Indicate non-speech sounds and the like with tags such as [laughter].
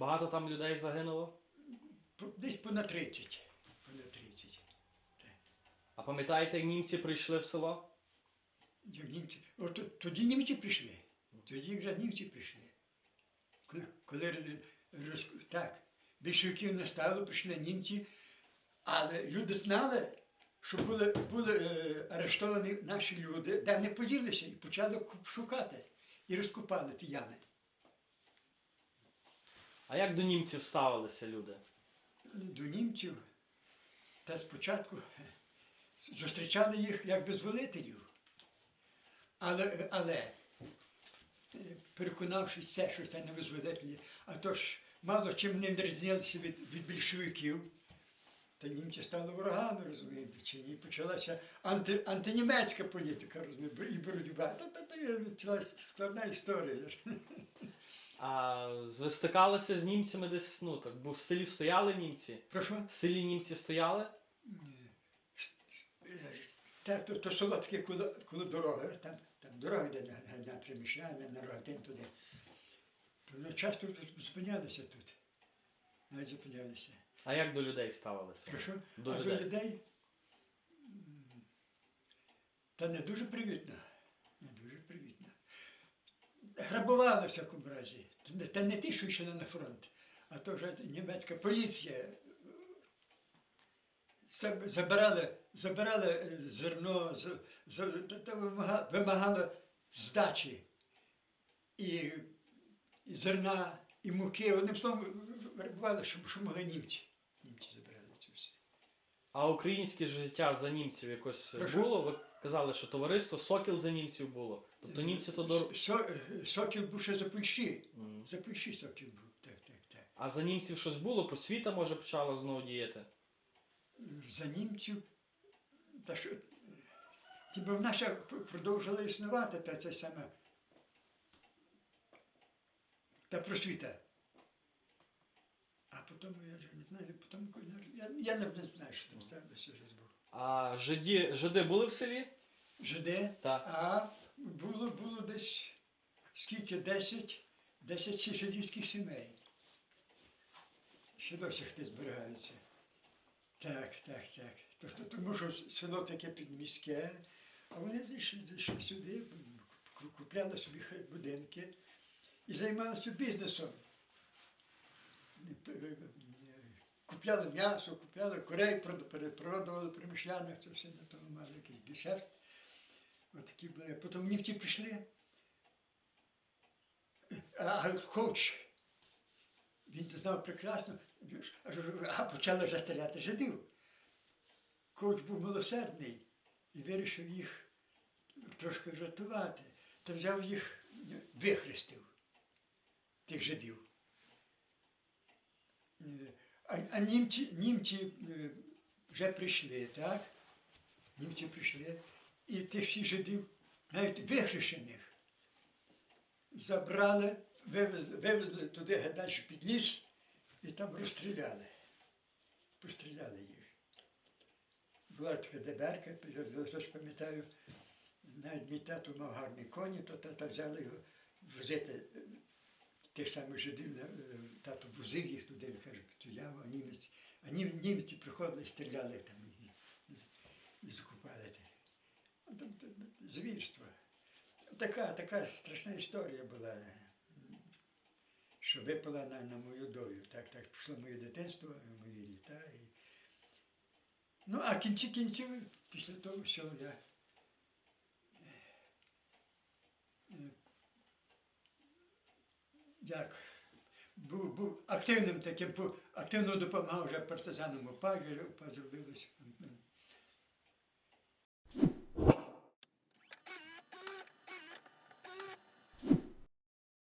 Багато там людей загинуло? Десь понад 30. Понад 30. А пам'ятаєте, як німці прийшли в село? Як німці. От тоді німці прийшли. Тоді вже німці прийшли. Коли, роз- так, більшовиків не стало, прийшли німці, але люди знали, що були, були е, арештовані наші люди, де вони поділися і почали шукати. І розкопали ті ями. А як до німців ставилися люди? До німців. Та спочатку зустрічали їх як визволителів. Але, але переконавшись все, що це не визволителі, а то ж мало чим не різнялися від, від більшовиків, та німці стали ворогами, розумієте, чи ні? Почалася анти, антинімецька політика, розумієте, і боротьба. Та, та, та, є ціла складна історія. [laughs] А стикалися з німцями десь, ну так, бо в селі стояли німці? Прошу? В селі німці стояли? Так, то, то село таке коло, коло дороги, там, там дорога йде на, на, на приміщання, на рогатин туди. То ми часто зупинялися тут. Навіть зупинялися. А як до людей ставилися? Прошу? До а людей. до людей та не дуже привітно. Не дуже привітно. Грабували в всякому разі. Та не- ті, що йшли на фронт, а то вже німецька поліція. Заб- Забирали, забирали е, зерно, вимагали здачі і, і зерна, і муки. Одним словом, грабували, що, що могли німці. Німці забирали це все. А українське життя за німців якось Прошу? було? Казали, що товариство Сокіл за німців було. Тобто німці то до. Со- Сокіл був ще за Польщі. М. За Польщі Сокіл був. Так, так, так. А за німців щось було? Просвіта може почала знову діяти? За німців. Та що. Ті в наша продовжила існувати та це саме. Та просвіта. А потім я вже не знаю, потім я, я не, знаю, що там сталося вже збув. А жиді, жиди були в селі? Жиде, Так. а було, було десь скільки? 10, 10 жидівських сімей. Ще досі хтось зберігаються. Так, так, так. Тобто, тому що село таке підміське, а вони зайшли, зайшли сюди, купляли собі будинки і займалися бізнесом. Купляли м'ясо, купляли курей, перепродували при це все на тому мали якийсь гешефт. От були. Потім німці прийшли. А коуч, він це знав прекрасно, а почали вже стріляти жидів. Коуч був милосердний і вирішив їх трошки врятувати. Та взяв їх, вихрестив, тих жидів. А, а німці, німці е, вже прийшли, так? Німці прийшли, і тих всіх жидів, навіть вихрещених, забрали, вивезли, вивезли туди далі під ліс і там розстріляли. Постріляли їх. Була така деберка, я ж пам'ятаю, навіть мій тато мав гарні коні, то тата взяли його возити е, тих самих жидів, е, тато возив їх туди, а нім- німці приходили стріляли там і, закупали. Звірство. Така, така страшна історія була, що випала на, на мою долю. Так, так пішло моє дитинство, мої літа. І... Ну, а кінці кінців, після того всього я е, як był, był aktywnym takim, był aktywną dopomagał, że partyzanom pomagał, że